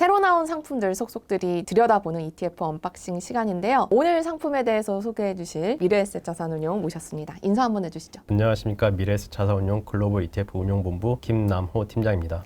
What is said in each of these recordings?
새로 나온 상품들 속속들이 들여다보는 ETF 언박싱 시간인데요. 오늘 상품에 대해서 소개해 주실 미래에셋 자산운용 모셨습니다. 인사 한번 해주시죠. 안녕하십니까 미래에셋 자산운용 글로벌 ETF 운용본부 김남호 팀장입니다.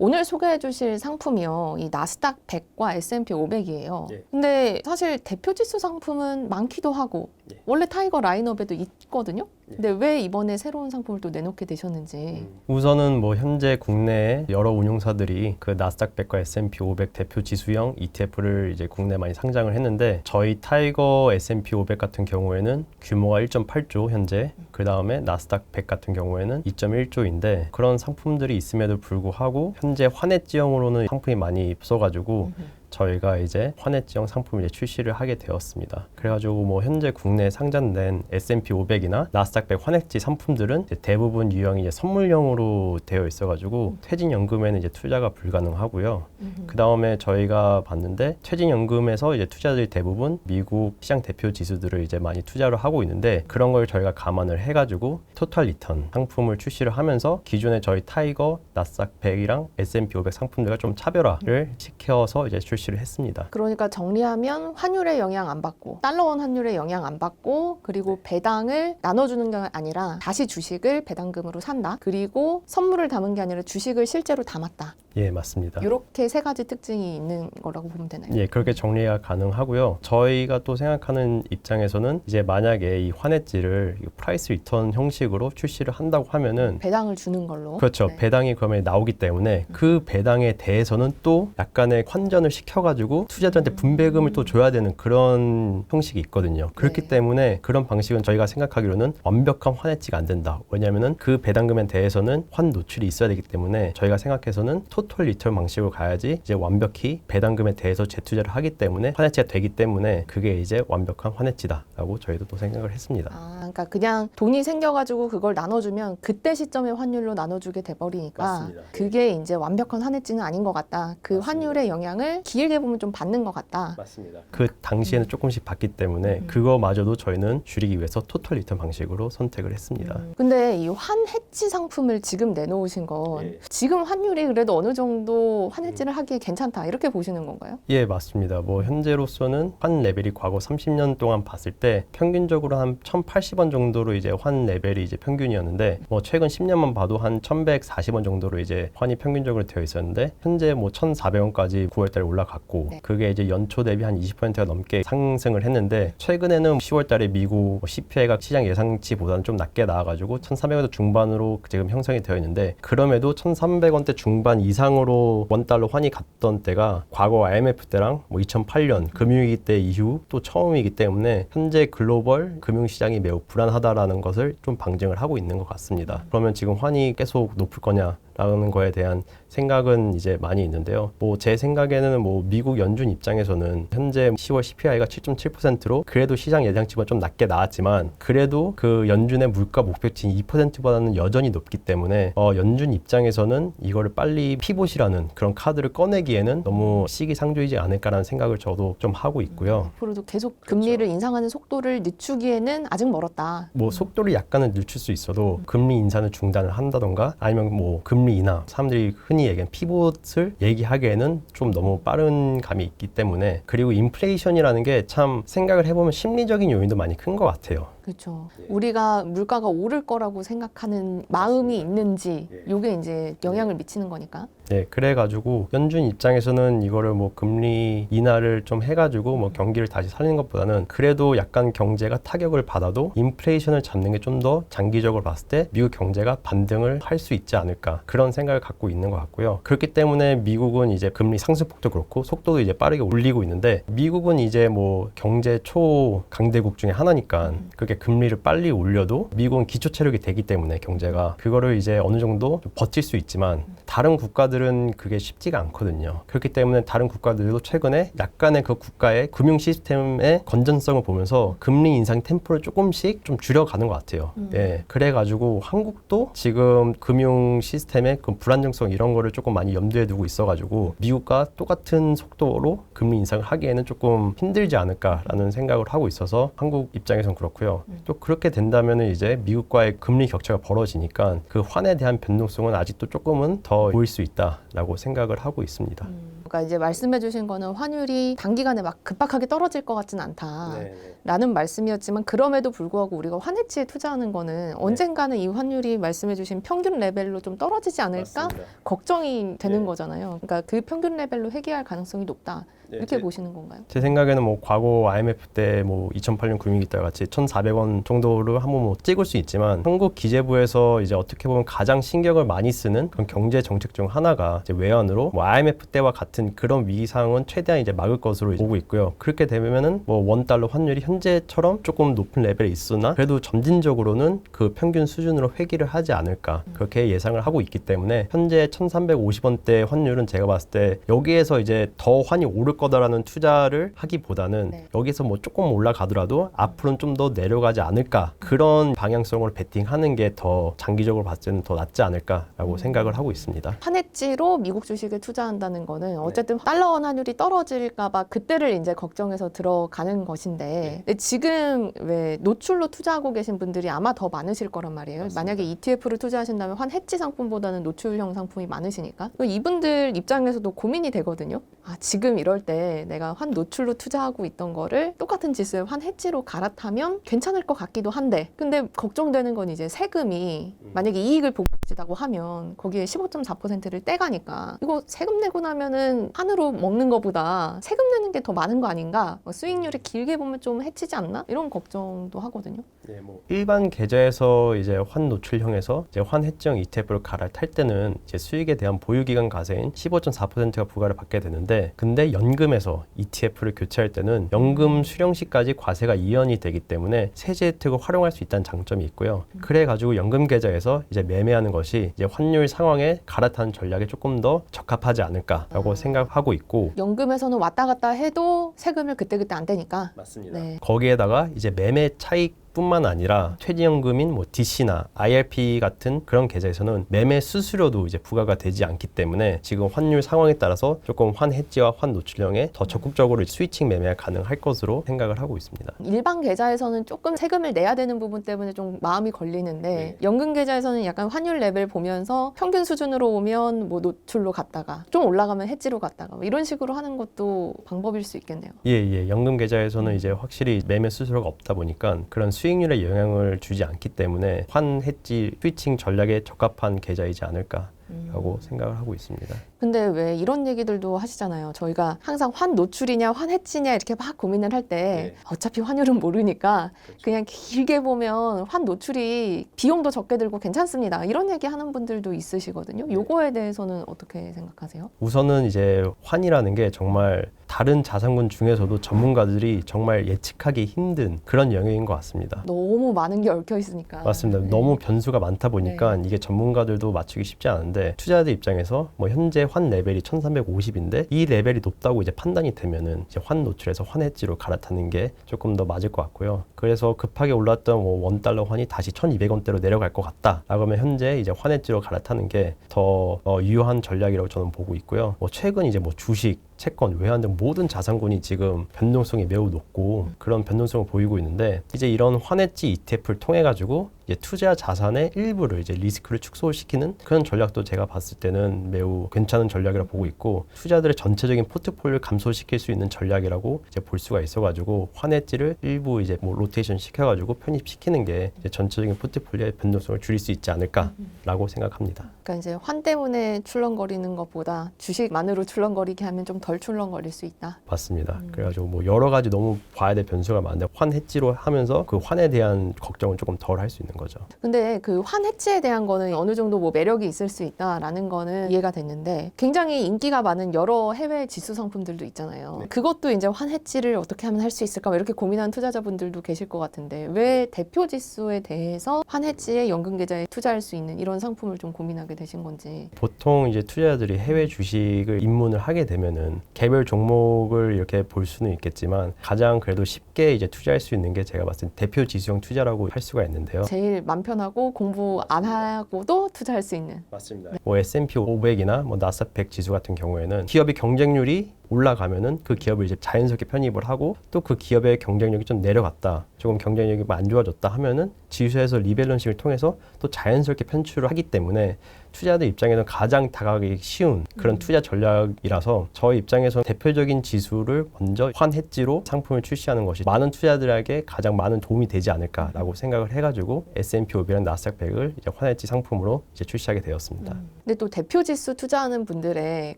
오늘 소개해 주실 상품이요. 이 나스닥 100과 S&P 500이에요. 예. 근데 사실 대표 지수 상품은 많기도 하고 예. 원래 타이거 라인업에도 있거든요. 예. 근데 왜 이번에 새로운 상품을 또 내놓게 되셨는지. 우선은 뭐 현재 국내에 여러 운용사들이 그 나스닥 100과 S&P 500 대표 지수형 ETF를 이제 국내 에 많이 상장을 했는데 저희 타이거 S&P 500 같은 경우에는 규모가 1.8조 현재 그 다음에 나스닥 100 같은 경우에는 2.1조인데 그런 상품들이 있음에도 불구하고 현재 환해지형으로는 상품이 많이 없어가지고. 저희가 이제 환해지형 상품을 이제 출시를 하게 되었습니다. 그래가지고 뭐 현재 국내에 상장된 S&P 500이나 나스닥 100 환해지 상품들은 대부분 유형이 이제 선물형으로 되어 있어가지고 퇴직연금에는 이제 투자가 불가능하고요. 그 다음에 저희가 봤는데 퇴직연금에서 이제 투자들이 대부분 미국 시장 대표 지수들을 이제 많이 투자를 하고 있는데 그런 걸 저희가 감안을 해가지고 토탈 리턴 상품을 출시를 하면서 기존의 저희 타이거, 나스닥 100이랑 S&P 500 상품들과 좀 차별화를 시켜서 이제 출시 를 했습니다. 그러니까 정리하면 환율에 영향 안 받고 달러원 환율에 영향 안 받고 그리고 배당을 나눠주는 게 아니라 다시 주식을 배당금으로 산다. 그리고 선물을 담은 게 아니라 주식을 실제로 담았다. 예, 맞습니다. 이렇게 세 가지 특징이 있는 거라고 보면 되나요? 예, 그렇게 정리가 가능하고요. 저희가 또 생각하는 입장에서는 이제 만약에 이 환해지를 이 프라이스 리턴 형식으로 출시를 한다고 하면은 배당을 주는 걸로. 그렇죠. 네. 배당이 그러면 나오기 때문에 그 배당에 대해서는 또 약간의 환전을 시 켜가지고 투자자한테 분배금을 또 줘야 되는 그런 형식이 있거든요. 그렇기 네. 때문에 그런 방식은 저희가 생각하기로는 완벽한 환해지가 안 된다. 왜냐하면은 그 배당금에 대해서는 환 노출이 있어야 되기 때문에 저희가 생각해서는 토털 리턴 방식으로 가야지 이제 완벽히 배당금에 대해서 재투자를 하기 때문에 환해지가 되기 때문에 그게 이제 완벽한 환해지다라고 저희도 또 생각을 했습니다. 아, 그러니까 그냥 돈이 생겨가지고 그걸 나눠주면 그때 시점의 환율로 나눠주게 돼버리니까 맞습니다. 그게 이제 완벽한 환해지는 아닌 것 같다. 그 맞습니다. 환율의 영향을 길게 보면 좀 받는 것 같다. 맞습니다. 그 당시에는 조금씩 받기 때문에 음. 그거마저도 저희는 줄이기 위해서 토털 리턴 방식으로 선택을 했습니다. 음. 근데 이 환해지 상품을 지금 내놓으신 건 예. 지금 환율이 그래도 어느 정도 환해지를 하기에 괜찮다 이렇게 보시는 건가요? 예, 맞습니다. 뭐 현재로서는 환 레벨이 과거 30년 동안 봤을 때 평균적으로 한 1,080원 정도로 이제 환 레벨이 이제 평균이었는데 뭐 최근 10년만 봐도 한 1,140원 정도로 이제 환이 평균적으로 되어 있었는데 현재 뭐 1,400원까지 9월 달에 올라 갔고 네. 그게 이제 연초 대비 한 20%가 넘게 상승을 했는데 최근에는 10월 달에 미국 CPI가 시장 예상치보다는 좀 낮게 나와가지고 1,300원 중반으로 지금 형성이 되어 있는데 그럼에도 1,300원대 중반 이상으로 원 달러 환이 갔던 때가 과거 IMF 때랑 뭐 2008년 금융위기 때 이후 또 처음이기 때문에 현재 글로벌 금융시장이 매우 불안하다라는 것을 좀 방증을 하고 있는 것 같습니다. 그러면 지금 환이 계속 높을 거냐? 라는 거에 대한 생각은 이제 많이 있는데요. 뭐 제 생각에는 뭐 미국 연준 입장에서는 현재 10월 CPI가 7.7%로 그래도 시장 예상치보다 좀 낮게 나왔지만 그래도 그 연준의 물가 목표치인 2%보다는 여전히 높기 때문에 어 연준 입장에서는 이거를 빨리 피봇이라는 그런 카드를 꺼내기에는 너무 시기상조이지 않을까라는 생각을 저도 좀 하고 있고요. 앞으로도 계속 금리를 인상하는 속도를 늦추기에는 아직 멀었다. 뭐 속도를 약간은 늦출 수 있어도 금리 인상을 중단을 한다던가 아니면 뭐 금리 인하 사람들이 흔히 얘기하는 피봇을 얘기하기에는 좀 너무 빠른 감이 있기 때문에 그리고 인플레이션이라는 게 참 생각을 해보면 심리적인 요인도 많이 큰 것 같아요. 그렇죠. 예. 우리가 물가가 오를 거라고 생각하는 마음이 있는지 예. 요게 이제 영향을 미치는 거니까. 네, 그래가지고 연준 입장에서는 이거를 뭐 금리 인하를 좀 해가지고 뭐 경기를 다시 살리는 것보다는 그래도 약간 경제가 타격을 받아도 인플레이션을 잡는 게 좀 더 장기적으로 봤을 때 미국 경제가 반등을 할 수 있지 않을까 그런 생각을 갖고 있는 것 같고요. 그렇기 때문에 미국은 이제 금리 상승폭도 그렇고 속도도 이제 빠르게 올리고 있는데 미국은 이제 뭐 경제 초 강대국 중에 하나니까 그렇게 금리를 빨리 올려도 미국은 기초 체력이 되기 때문에 경제가 그거를 이제 어느 정도 좀 버틸 수 있지만 다른 국가들은 그게 쉽지가 않거든요. 그렇기 때문에 다른 국가들도 최근에 약간의 그 국가의 금융 시스템의 건전성을 보면서 금리 인상 템포를 조금씩 좀 줄여가는 것 같아요. 음. 예. 그래가지고 한국도 지금 금융 시스템의 그 불안정성 이런 거를 조금 많이 염두에 두고 있어가지고 미국과 똑같은 속도로 금리 인상을 하기에는 조금 힘들지 않을까라는 생각을 하고 있어서 한국 입장에선 그렇고요. 또 그렇게 된다면은 이제 미국과의 금리 격차가 벌어지니까 그 환에 대한 변동성은 아직도 조금은 더 보일 수 있다라고 생각을 하고 있습니다. 그러니까 이제 말씀해 주신 거는 환율이 단기간에 막 급박하게 떨어질 것 같진 않다. 네. 라는 말씀이었지만 그럼에도 불구하고 우리가 환해치에 투자하는 거는 언젠가는 이 환율이 말씀해 주신 평균 레벨로 좀 떨어지지 않을까 맞습니다. 걱정이 되는 네. 거잖아요. 그러니까 그 평균 레벨로 회귀할 가능성이 높다 네, 이렇게 제- 보시는 건가요? 제 생각에는 뭐 과거 IMF 때 뭐 2008년 금융위기 때 같이 1,400원 정도를 한번 뭐 찍을 수 있지만 한국 기재부에서 이제 어떻게 보면 가장 신경을 많이 쓰는 그런 경제 정책 중 하나가 이제 외환으로 뭐 IMF 때와 같은 그런 위기 상황은 최대한 이제 막을 것으로 보고 있고요. 그렇게 되면은 뭐 원 달러 환율이 현재처럼 조금 높은 레벨에 있으나 그래도 점진적으로는 그 평균 수준으로 회귀를 하지 않을까 그렇게 예상을 하고 있기 때문에 현재 1,350원대 환율은 제가 봤을 때 여기에서 이제 더 환이 오를 거다라는 투자를 하기보다는 네. 여기서 뭐 조금 올라가더라도 앞으로는 좀 더 내려가지 않을까 그런 방향성으로 베팅하는 게 더 장기적으로 봤을 때는 더 낫지 않을까라고 생각을 하고 있습니다. 환해지로 미국 주식에 투자한다는 거는 네. 어쨌든 달러 원 환율이 떨어질까봐 그때를 이제 걱정해서 들어가는 것인데 네. 근데 지금 왜 노출로 투자하고 계신 분들이 아마 더 많으실 거란 말이에요. 맞습니다. 만약에 ETF를 투자하신다면 환해지 상품보다는 노출형 상품이 많으시니까 그 이분들 입장에서도 고민이 되거든요. 아 지금 이럴 때 내가 환 노출로 투자하고 있던 거를 똑같은 지수에 환해지로 갈아타면 괜찮을 것 같기도 한데 근데 걱정되는 건 이제 세금이 음. 만약에 이익을 보고 있다고 하면 거기에 15.4%를 떼가니까 이거 세금 내고 나면은 한으로 먹는 것보다 세금 내는 게 더 많은 거 아닌가 뭐 수익률이 길게 보면 좀 해치지 않나 이런 걱정도 하거든요. 네, 뭐 일반 계좌에서 이제 환 노출형에서 이제 환 해지형 ETF를 갈아탈 때는 이제 수익에 대한 보유 기간 과세인 15.4%가 부과를 받게 되는데 근데 연금에서 ETF를 교체할 때는 연금 수령 시까지 과세가 이연이 되기 때문에 세제 혜택을 활용할 수 있다는 장점이 있고요. 그래 가지고 연금 계좌에서 이제 매매하는 것이 이제 환율 상황에 갈아타는 전략에 조금 더 적합하지 않을까라고 아. 생각하고 있고 연금에서는 왔다 갔다 해도 세금을 그때그때 안 떼니까 맞습니다. 네. 거기에다가 이제 매매 차익 뿐만 아니라 퇴직연금인 뭐 DC나 IRP 같은 그런 계좌에서는 매매 수수료도 이제 부과가 되지 않기 때문에 지금 환율 상황에 따라서 조금 환 해지와 환 노출형에 더 적극적으로 스위칭 매매가 가능할 것으로 생각을 하고 있습니다. 일반 계좌에서는 조금 세금을 내야 되는 부분 때문에 좀 마음이 걸리는데 네. 연금 계좌에서는 약간 환율 레벨 보면서 평균 수준으로 오면 뭐 노출로 갔다가 좀 올라가면 해지로 갔다가 뭐 이런 식으로 하는 것도 방법일 수 있겠네요. 예, 예. 연금 계좌에서는 이제 확실히 매매 수수료가 없다 보니까 그런 수익 률에 영향을 주지 않기 때문에 환 해지 스위칭 전략에 적합한 계좌이지 않을까 라고 음. 생각을 하고 있습니다. 근데 왜 이런 얘기들도 하시잖아요. 저희가 항상 환 노출이냐 환 해치냐 이렇게 막 고민을 할때 네. 어차피 환율은 모르니까 그렇죠. 그냥 길게 보면 환 노출이 비용도 적게 들고 괜찮습니다. 이런 얘기 하는 분들도 있으시거든요. 네. 요거에 대해서는 어떻게 생각하세요? 우선은 이제 환이라는 게 정말 다른 자산군 중에서도 전문가들이 정말 예측하기 힘든 그런 영역인 것 같습니다. 너무 많은 게 얽혀 있으니까. 맞습니다. 네. 너무 변수가 많다 보니까 이게 전문가들도 맞추기 쉽지 않은데 투자자들 입장에서 뭐 현재 환 레벨이 1350인데 이 레벨이 높다고 이제 판단이 되면은 이제 환 노출에서 환 해지로 갈아타는 게 조금 더 맞을 것 같고요. 그래서 급하게 올랐던 뭐 원 달러 환이 다시 1200원대로 내려갈 것 같다. 라고 하면 현재 이제 환 해지로 갈아타는 게더 어, 유효한 전략이라고 저는 보고 있고요. 뭐 최근 이제 뭐 주식 채권, 외환 등 모든 자산군이 지금 변동성이 매우 높고 그런 변동성을 보이고 있는데 이제 이런 환해지 ETF를 통해 가지고 투자 자산의 일부를 이제 리스크를 축소시키는 그런 전략도 제가 봤을 때는 매우 괜찮은 전략이라고 보고 있고 투자들의 전체적인 포트폴리오를 감소시킬 수 있는 전략이라고 이제 볼 수가 있어가지고 환해지를 일부 이제 뭐 로테이션 시켜가지고 편입시키는 게 전체적인 포트폴리오의 변동성을 줄일 수 있지 않을까라고 생각합니다. 그러니까 이제 환 때문에 출렁거리는 것보다 주식만으로 출렁거리게 하면 좀 덜 출렁거릴 수 있다. 맞습니다. 음. 그래가지고 뭐 여러 가지 너무 봐야 될 변수가 많은데 환 해지로 하면서 그 환에 대한 걱정은 조금 덜 할 수 있는 거죠. 근데 그 환 해치에 대한 거는 어느 정도 뭐 매력이 있을 수 있다라는 거는 이해가 됐는데 굉장히 인기가 많은 여러 해외 지수 상품들도 있잖아요. 네. 그것도 이제 환 해치를 어떻게 하면 할 수 있을까 뭐 이렇게 고민하는 투자자분들도 계실 것 같은데 왜 대표 지수에 대해서 환 해치에 연금 계좌에 투자할 수 있는 이런 상품을 좀 고민하게 되신 건지. 보통 이제 투자자들이 해외 주식을 입문을 하게 되면은 개별 종목을 이렇게 볼 수는 있겠지만 가장 그래도 쉽게 이제 투자할 수 있는 게 제가 봤을 때 대표 지수형 투자라고 할 수가 있는데요. 제일 맘 편하고 공부 안 하고도 투자할 수 있는. 맞습니다. 뭐 S&P 500이나 뭐 나스닥 100 지수 같은 경우에는 기업의 경쟁률이 올라가면은 그 기업을 이제 자연스럽게 편입을 하고 또 그 기업의 경쟁력이 좀 내려갔다. 조금 경쟁력이 뭐안 좋아졌다 하면은 지수에서 리밸런싱을 통해서 또 자연스럽게 편출을 하기 때문에 투자자들 입장에서는 가장 다가가기 쉬운 그런 음. 투자 전략이라서 저희 입장에서 대표적인 지수를 먼저 환해지로 상품을 출시하는 것이 많은 투자자들에게 가장 많은 도움이 되지 않을까라고 생각을 해가지고 S&P 500이랑 나스닥 100을 이제 환해지 상품으로 이제 출시하게 되었습니다. 근데 또 대표 지수 투자하는 분들의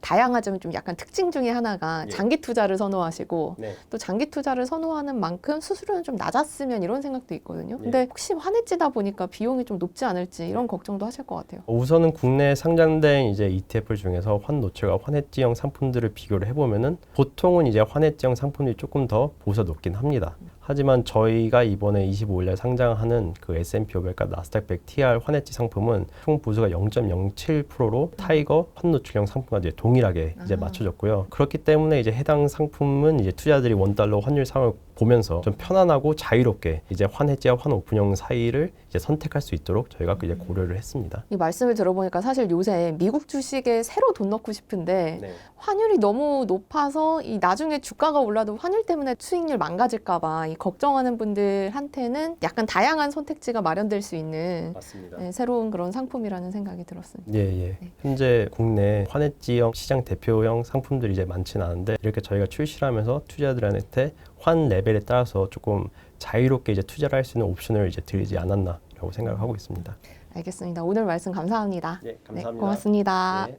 다양하지만 좀 약간 특징 중에 하나 가 예. 장기 투자를 선호하시고 네. 또 장기 투자를 선호하는 만큼 수수료는 좀 낮았으면 이런 생각도 있거든요. 근데 혹시 환해지다 보니까 비용이 좀 높지 않을지 이런 걱정도 하실 것 같아요. 우선은 국내 상장된 이제 ETF 중에서 환 노출과 환해지형 상품들을 비교를 해보면은 보통은 이제 환해지형 상품들이 조금 더 보수가 높긴 합니다. 하지만 저희가 이번에 25일날 상장하는 그 S&P 500과 나스닥 100 TR 환해지 상품은 총 보수가 0.07%로 타이거 환 노출형 상품과 이제 동일하게 이제 아. 맞춰졌고요. 그렇기 때문에 이제 해당 상품은 이제 투자들이 원 달러 환율 상을 보면서 좀 편안하고 자유롭게 이제 환해지와 환 오픈형 사이를 이제 선택할 수 있도록 저희가 그 이제 고려를 했습니다. 이 말씀을 들어보니까 사실 요새 미국 주식에 새로 돈 넣고 싶은데 네. 환율이 너무 높아서 이 나중에 주가가 올라도 환율 때문에 수익률 망가질까봐 이 걱정하는 분들한테는 약간 다양한 선택지가 마련될 수 있는 맞습니다. 네, 새로운 그런 상품이라는 생각이 들었습니다. 예, 예. 네. 현재 국내 환해지형 시장 대표형 상품들이 이제 많지는 않은데 이렇게 저희가 출시를 하면서 투자자들한테 환 레벨에 따라서 조금 자유롭게 이제 투자를 할 수 있는 옵션을 이제 드리지 않았나라고 생각하고 있습니다. 알겠습니다. 오늘 말씀 감사합니다. 예, 네, 고맙습니다. 네.